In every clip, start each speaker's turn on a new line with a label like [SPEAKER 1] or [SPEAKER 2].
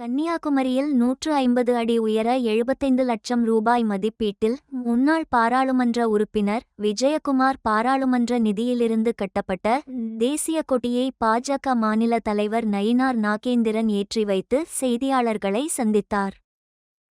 [SPEAKER 1] கன்னியாகுமரியில் நூற்று ஐம்பது அடி உயர எழுபத்தைந்து லட்சம் ரூபாய் மதிப்பீட்டில் முன்னாள் பாராளுமன்ற உறுப்பினர் விஜயகுமார் பாராளுமன்ற நிதியிலிருந்து கட்டப்பட்ட தேசிய கொடியை பாஜக மாநில தலைவர் நயினார் நாகேந்திரன் ஏற்றி வைத்து செய்தியாளர்களை சந்தித்தார்.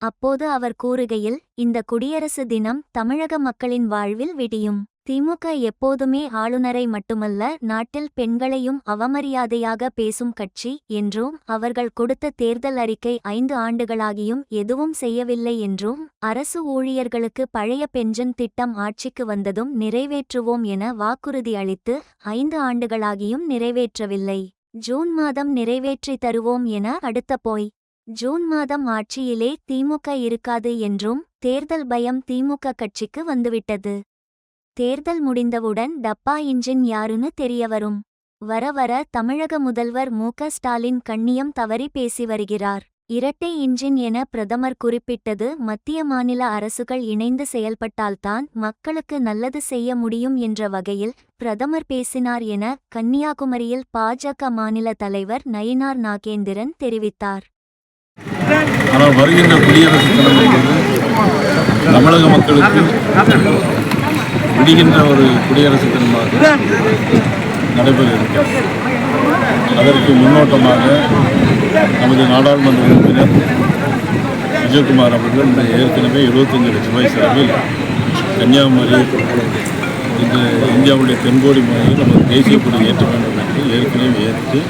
[SPEAKER 1] அப்போது அவர் கூறுகையில் இந்த குடியரசு தினம் தமிழக மக்களின் வாழ்வில் விடியும். திமுக எப்போதுமே ஆளுநரை மட்டுமல்ல நாட்டில் பெண்களையும் அவமரியாதையாக பேசும் கட்சி என்றும் அவர்கள் கொடுத்த தேர்தல் அறிக்கை ஐந்து ஆண்டுகளாகியும் எதுவும் செய்யவில்லை என்றும் அரசு ஊழியர்களுக்கு பழைய பென்ஷன் திட்டம் ஆட்சிக்கு வந்ததும் நிறைவேற்றுவோம் என வாக்குறுதி அளித்து ஐந்து ஆண்டுகளாகியும் நிறைவேற்றவில்லை. ஜூன் மாதம் நிறைவேற்றி தருவோம் என அடுத்த போய். ஜூன் மாதம் ஆட்சியிலே திமுக இருக்காது என்றும் தேர்தல் பயம் திமுக கட்சிக்கு வந்துவிட்டது. தேர்தல் முடிந்தவுடன் டப்பா இன்ஜின் யாருன்னு தெரியவரும். வர வர தமிழக முதல்வர் மு ஸ்டாலின் கண்ணியம் தவறி பேசி வருகிறார். இரட்டை இன்ஜின் என பிரதமர் குறிப்பிட்டது மத்திய மாநில அரசுகள் இணைந்து செயல்பட்டால்தான் மக்களுக்கு நல்லது செய்ய முடியும் என்ற வகையில் பிரதமர் பேசினார் என கன்னியாகுமரியில் பாஜக மாநில தலைவர் நயினார் நாகேந்திரன் தெரிவித்தார்.
[SPEAKER 2] ஆனால் வருகின்ற குடியரசுத் தலைவர் தமிழக மக்களுக்கு விடுகின்ற ஒரு குடியரசு தினமாக நடைபெற இருக்கிறது அதற்கு முன்னோட்டமாக நமது நாடாளுமன்ற உறுப்பினர் விஜயகுமார் அவர்கள் ஏற்கனவே 75 லட்சம் ரூபாய் செலவில் கன்னியாகுமரி இந்த இந்தியாவுடைய தென்கோடி முறையில் நமது தேசிய கொடி ஏற்ற வேண்டும் என்று ஏற்கனவே ஏற்று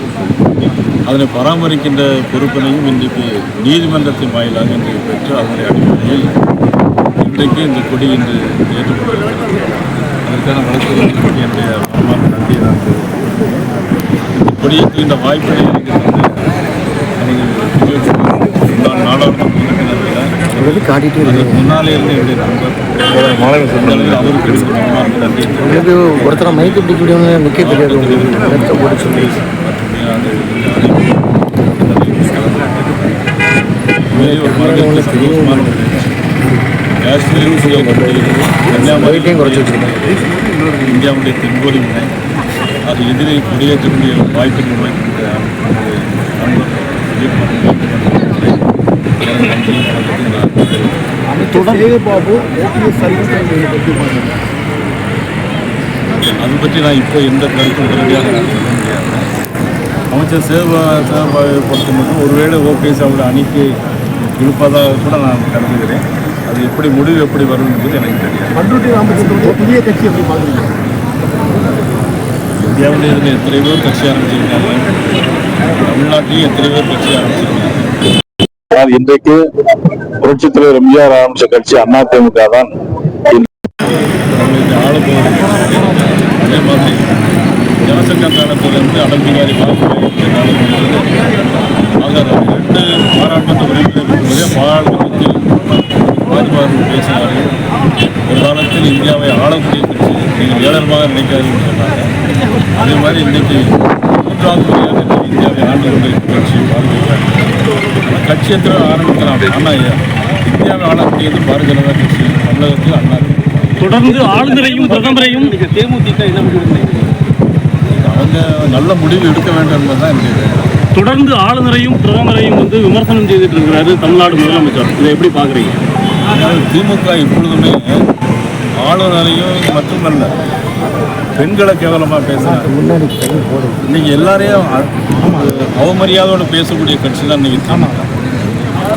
[SPEAKER 2] அதனை பராமரிக்கின்ற பொறுப்பினையும் இன்றைக்கு நீதிமன்றத்தின் வாயிலாக இன்றைக்கு பெற்று அதனுடைய அடிப்படையில் இன்றைக்கு இந்த கொடி இன்று ஏற்றப்பட்டிருக்கிறது. அதற்கான வழக்குகளுக்கு என்னுடைய மனமார்ந்த நன்றியை நான் இந்த வாய்ப்பினை எனக்கு முன்னாள் நாடாளுமன்ற
[SPEAKER 3] உங்களுக்கு காட்டிட்டு
[SPEAKER 2] அதற்கு முன்னாலே இருந்து என்னுடைய நண்பர். இந்த அளவில் அவருக்கு தெரிவித்துக்
[SPEAKER 3] உங்களுக்கு ஒருத்தர மைக்கு பிடிக்கணும்னு நிற்க தெரியாது உங்களுக்கு. லட்சம் போட சொல்லி
[SPEAKER 2] கன்னியாகுமரியும் குறைச்சி இந்தியாவுடைய தென்கோடி முனை அது எதிரே குடியேற்றக்கூடிய வாய்ப்பு உருவாக்கின்ற நமது நண்பர் விஜயகுமார்
[SPEAKER 3] பாபு ஓபிஎஸ்
[SPEAKER 2] அது பற்றி நான் இப்போ எந்த கருத்தும் உடனடியாக நான் சொல்ல முடியாது. அமைச்சர் சேவா சேவை பொறுத்த மட்டும் ஒருவேளை ஓபிஎஸ் அவருடைய அணிக்கு இருப்பதாக கூட நான் கருதுகிறேன். அது எப்படி முடிவு எப்படி வரும் என்பது எனக்கு தெரியாது.
[SPEAKER 3] புதிய கட்சி எப்படி பார்க்குறீங்க?
[SPEAKER 2] இந்தியாவில் இருக்க எத்தனை பேர் கட்சி ஆரம்பிச்சிருக்காங்க. தமிழ்நாட்டிலையும் எத்தனை பேர் கட்சி ஆரம்பிச்சிருக்காங்க.
[SPEAKER 4] இன்றைக்கு புரட்சித் தலைவர் எம்ஜிஆர் ஆரம்பிச்ச கட்சி அதிமுக தான்.
[SPEAKER 2] அதே மாதிரி ஜனசங்க ரெண்டு பாராளுமன்ற உறுப்பினர் இருக்கும்போதே பாராளுமன்றத்தில் வாஜ்பாய் பேசினார்கள் ஒரு காலத்தில் இந்தியாவை ஆளக்கூடிய கட்சி நீங்கள் ஏழரமாக நினைக்காதீங்கன்னு சொன்னாங்க. அதே மாதிரி இன்னைக்கு மூன்றாவது முறையாக இந்தியாவை ஆண்டு கொண்டிருக்கும் கட்சி பாரதிய ஆனால் கட்சி. எத்தனை ஆரம்பிக்கலாம் ஆனால் இந்தியாவை ஆளக்கூடியது பாரதிய ஜனதா கட்சி தமிழகத்தில் அண்ணா
[SPEAKER 5] தொடர்ந்து ஆளுநரையும் பிரதமரையும் தேமுதிக என்ன முடிவு
[SPEAKER 2] அவங்க நல்ல முடிவு எடுக்க வேண்டும் என்பதுதான் என்னுடைய
[SPEAKER 5] தொடர்ந்து ஆளுநரையும் பிரதமரையும் வந்து விமர்சனம் செய்துட்டு இருக்கிறாரு தமிழ்நாடு முதலமைச்சர். இதை எப்படி பாக்குறீங்க
[SPEAKER 2] அதாவது திமுக எப்பொழுதுமே ஆளுநரையும் மட்டுமல்ல பெண்களை கேவலமாக பேசுகிறாங்க
[SPEAKER 3] முன்னாடி கை போடு.
[SPEAKER 2] இன்னைக்கு எல்லாரையும் அவமரியாதையோடு பேசக்கூடிய கட்சி தான் இன்னைக்கு திமுக.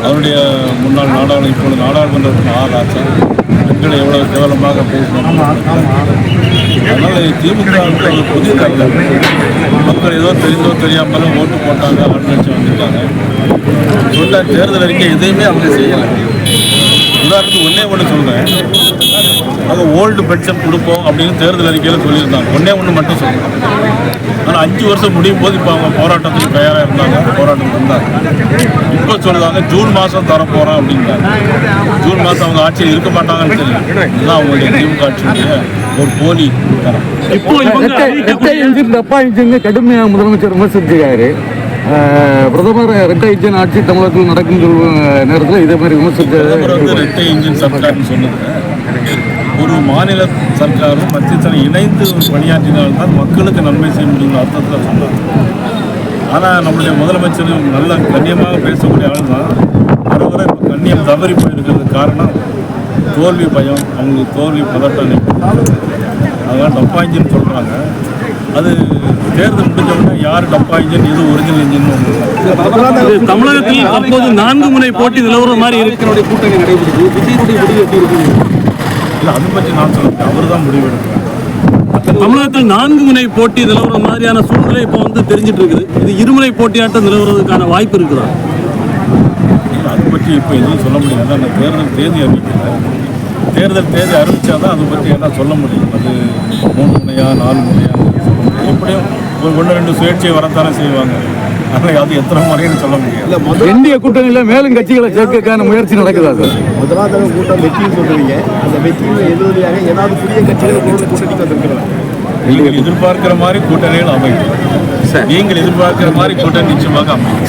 [SPEAKER 2] அவருடைய முன்னாள் நாடாளு இப்பொழுது நாடாளுமன்ற உறுப்பினர் ஆர் ராஜா பெண்களை எவ்வளவு கேவலமாக பேசுகிறாங்க அதனால திமுகவுக்கு அது புதியதல்ல மக்கள் ஏதோ தெரிந்தோ தெரியாமலோ ஓட்டு போட்டாங்க ஆளுநர்ச்சி வந்துட்டாங்க. சொன்ன தேர்தல் அறிக்கை எதையுமே அவங்க செய்யலை. உதாரணத்துக்கு ஒன்றே ஒன்று சொல்கிறேன் அது ஓல்டு பென்ஷன் கொடுப்போம் அப்படின்னு தேர்தல் அறிக்கையில் சொல்லியிருந்தாங்க. ஒன்றே ஒன்று மட்டும் சொல்கிறேன் ஆனால் அஞ்சு வருஷம் முடியும் போது இப்போ அவங்க போராட்டத்துக்கு தயாராக இருந்தாங்க. போராட்டம் இருந்தாங்க இப்போ சொல்லுவாங்க ஜூன் மாதம் தர போகிறோம் அப்படிங்கிறாங்க ஜூன் மாதம் அவங்க ஆட்சியில் இருக்க மாட்டாங்கன்னு தெரியும் இதுதான் அவங்களுடைய திமுக ஆட்சியுடைய ஒரு போலி தரம்.
[SPEAKER 5] இப்போ
[SPEAKER 6] கடுமையாக முதலமைச்சர் விமர்சிச்சிருக்காரு. பிரதமர் ரெட்டை இன்ஜின் ஆட்சி தமிழகத்தில் நடக்கும் நேரத்தில் இதே மாதிரி விமர்சிச்சு
[SPEAKER 2] ரெட்டை இன்ஜின் சர்க்கார்னு சொன்னது. ஒரு மாநில சர்க்காரும் மத்திய இணைந்து பணியாற்றினால்தான் மக்களுக்கு நன்மை செய்ய முடியும் அர்த்தத்தில் சொன்னார் ஆனால் நம்முடைய முதலமைச்சரும் நல்ல கண்ணியமாக பேசக்கூடிய ஆள் தான் வர இப்போ கண்ணியம் தவறி போயிருக்கிறது காரணம் தோல்வி பயம் அவங்களுக்கு தோல்வி பதட்டம் அதெல்லாம் டப்பா இன்ஜின் சொல்கிறாங்க அது தேர்தல் முடிஞ்ச உடனே யார் டப்பா இன்ஜின் எது ஒரிஜினல் இன்ஜின்
[SPEAKER 5] தமிழகத்தில் தற்போது நான்கு முனை போட்டி நிலவர மாதிரி இருக்கு.
[SPEAKER 3] கூட்டணி நடைபெறுது விஜயனுடைய முடிவு எப்படி இருக்குது
[SPEAKER 2] இல்லை அதை பற்றி நான் சொல்லுவேன் அவர் தான் முடிவெடுக்கிறார்
[SPEAKER 5] தமிழகத்தில் நான்கு முனை போட்டி நிலவர மாதிரியான சூழ்நிலை இப்போ வந்து தெரிஞ்சிட்டு இருக்குது இது இருமுனை போட்டியாட்டம் நிலவுறதுக்கான வாய்ப்பு இருக்குதா?
[SPEAKER 2] இல்லை, அதை பற்றி இப்போ எதுவும் சொல்ல முடியாது. அந்த தேர்தல் தேதி அறிவிக்கல. தேர்தல் தேதி அறிவிச்சா தான் அதை பற்றி என்ன சொல்ல முடியும். அது மூணு முனையா நாலு முனையா? எப்படியும் ஒரு ஒன்று ரெண்டு சுயேட்சை வரத்தானே செய்வாங்க. ஆனால் அது எத்தனை முறைன்னு சொல்ல முடியாது.
[SPEAKER 6] இந்திய கூட்டணியில மேலும் கட்சிகளை சேர்க்கறதுக்கான முயற்சி நடக்குதா சார்
[SPEAKER 7] முதலாவது கூட்டம் வெற்றின்னு சொல்றீங்க. அந்த வெற்றியின் எதிரொலியாக ஏதாவது புதிய கட்சிகள் உங்களோட கூட்டணிக்கு வந்திருக்கிறதா
[SPEAKER 2] நீங்கள் எதிர்பார்க்கிற மாதிரி கூட்டணிகள் அமையும். நீங்கள் எதிர்பார்க்கிற மாதிரி கூட்டணி நிச்சயமாக அமையும்.